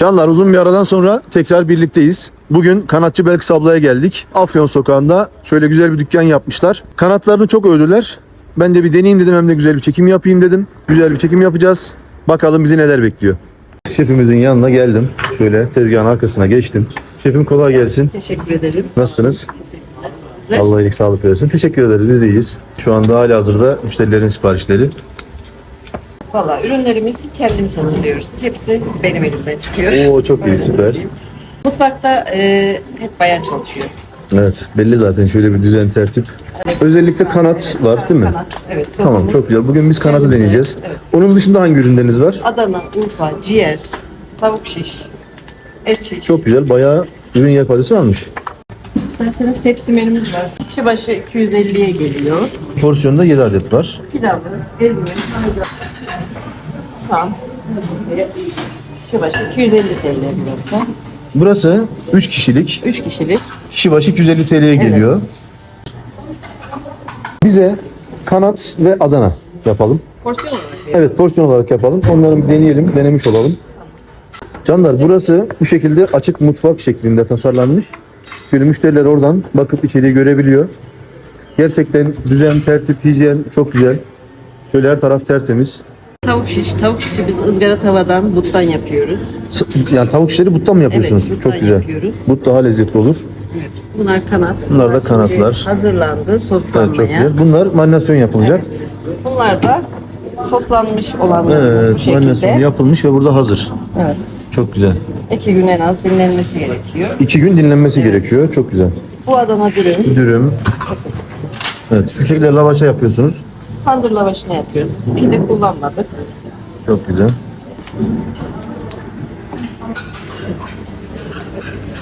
Canlar uzun bir aradan sonra tekrar birlikteyiz. Bugün kanatçı Belkıs ablaya geldik. Afyon sokağında şöyle güzel bir dükkan yapmışlar. Kanatlarını çok övdüler. Ben de bir deneyeyim dedim hem de güzel bir çekim yapayım dedim. Güzel bir çekim yapacağız. Bakalım bizi neler bekliyor. Şefimizin yanına geldim. Şöyle tezgahın arkasına geçtim. Şefim kolay gelsin. Teşekkür ederim. Nasılsınız? Allah iyilik sağlık versin. Teşekkür ederiz. Biz de iyiyiz. Şu anda hali hazırda müşterilerin siparişleri. Valla ürünlerimiz kendimiz hazırlıyoruz. Hepsi benim elimden çıkıyor. Oo çok iyi süper. Mutfakta e, hep bayan çalışıyoruz. Evet belli zaten şöyle bir düzen tertip. Özellikle kanat var değil mi? Kanat, evet. Tamam çok güzel. Bugün biz kanatı deneyeceğiz. Onun dışında hangi ürünleriniz var? Adana, Urfa, ciğer, tavuk şiş, et şiş. Çok güzel. Bayağı ürün yelpazesi varmış. İsterseniz tepsi menümüz var. Kişi başı 250'ye geliyor. Porsiyonda 7 adet var. Pilavı, ezme, harca. Şu an kişi başı 250 TL burası. Burası 3 kişilik. 3 kişilik. Kişi başı 250 TL'ye geliyor. Bize kanat ve Adana yapalım. Porsiyon olarak Evet porsiyon olarak yapalım. Onları bir deneyelim, denemiş olalım. Canlar burası bu şekilde açık mutfak şeklinde tasarlanmış. Böyle müşteriler oradan bakıp içeriği görebiliyor. Gerçekten düzen, tertip, hijyen çok güzel. Şöyle her taraf tertemiz. Tavuk şiş. Tavuk şişi biz ızgara tavadan, buttan yapıyoruz. Yani tavuk işleri buttan mı yapıyorsunuz? Evet, buttan çok güzel. yapıyoruz. But daha lezzetli olur. Evet. Bunlar kanat. Bunlar da kanatlar. Hazırlandı Evet, soslanmaya. çok güzel. Bunlar marinasyon yapılacak. Bunlar da soslanmış olanlarımız bu Evet, marinasyon şekilde. yapılmış ve burada hazır. Evet. Çok güzel. İki gün en az dinlenmesi gerekiyor. İki gün dinlenmesi gerekiyor. Çok güzel. Bu Adana dürüm. Dürüm. Evet, şu şekilde lavaşa yapıyorsunuz. Tandır lavaşını yapıyoruz. Pide kullanmadık. Çok güzel.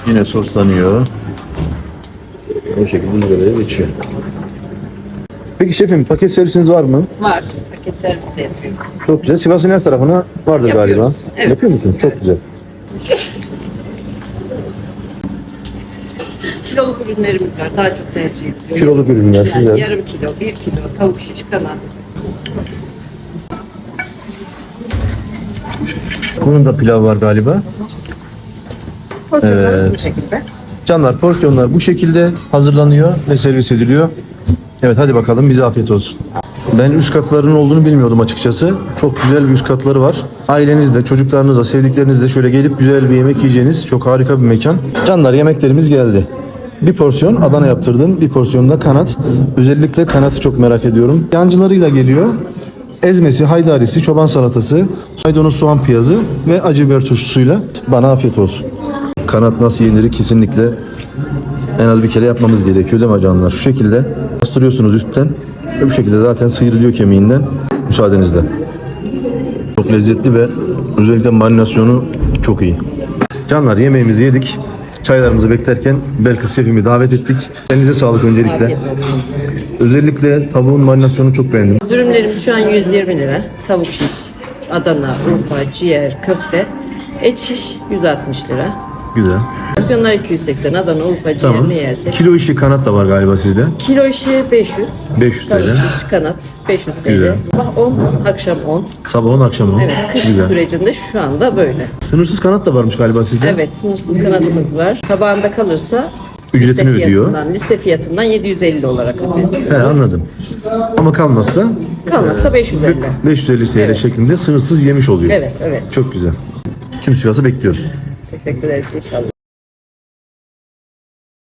Yine soslanıyor. O şekilde ızgaraya geçiyor. Peki şefim paket servisiniz var mı? Var. Paket servis de yapıyoruz. Çok güzel. Sivas'ın her tarafına vardır Yapıyoruz. galiba. Evet. Yapıyor musunuz? Çok güzel. Kiloluk ürünlerimiz var. Daha çok tercih ediliyor. Kiloluk ürünler Yani güzel. yarım kilo, bir kilo tavuk şiş, kanat. Bunun da pilav var galiba. Porsiyonlarımız bu şekilde. Canlar porsiyonlar bu şekilde hazırlanıyor ve servis ediliyor. Evet hadi bakalım bize afiyet olsun. Ben üst katlarının olduğunu bilmiyordum açıkçası. Çok güzel bir üst katları var. Ailenizle, çocuklarınızla, sevdiklerinizle şöyle gelip güzel bir yemek yiyeceğiniz çok harika bir mekan. Canlar yemeklerimiz geldi. Bir porsiyon Adana yaptırdım. Bir porsiyon da kanat. Özellikle kanatı çok merak ediyorum. Yancılarıyla geliyor. Ezmesi, haydarisi, çoban salatası, maydanoz soğan piyazı ve acı biber turşusuyla bana afiyet olsun. Kanat nasıl yenir kesinlikle en az bir kere yapmamız gerekiyor değil mi canlar? Şu şekilde bastırıyorsunuz üstten ve bu şekilde zaten sıyrılıyor kemiğinden. Müsaadenizle. Çok lezzetli ve özellikle marinasyonu çok iyi. Canlar yemeğimizi yedik. Çaylarımızı beklerken Belkıs şefimi davet ettik. Elinize sağlık öncelikle. Özellikle tavuğun marinasyonunu çok beğendim. Dürümlerimiz şu an 120 lira. Tavuk şiş, Adana, Urfa, ciğer, köfte. Et şiş 160 lira. Güzel. Porsiyonlar 280. Adana, Urfa, Tamam. ne yersek. Kilo işi kanat da var galiba sizde. Kilo işi 500. 500 Tavuk TL. şiş, kanat 500 TL. Güzel. Sabah 10, akşam 10. Sabah 10 akşam 10. Evet, kış Güzel. sürecinde şu anda böyle. Sınırsız kanat da varmış galiba sizde. Evet, sınırsız kanadımız var. Tabağında kalırsa Ücretini liste ödüyor. fiyatından- Liste fiyatından 750 olarak ödüyor. He anladım. Ama kalmazsa Kalmazsa 550. 550 TL Evet. şeklinde sınırsız yemiş oluyor. Evet, evet. Çok güzel. Tüm Sivas'ı bekliyoruz. Teşekkür ederiz inşallah.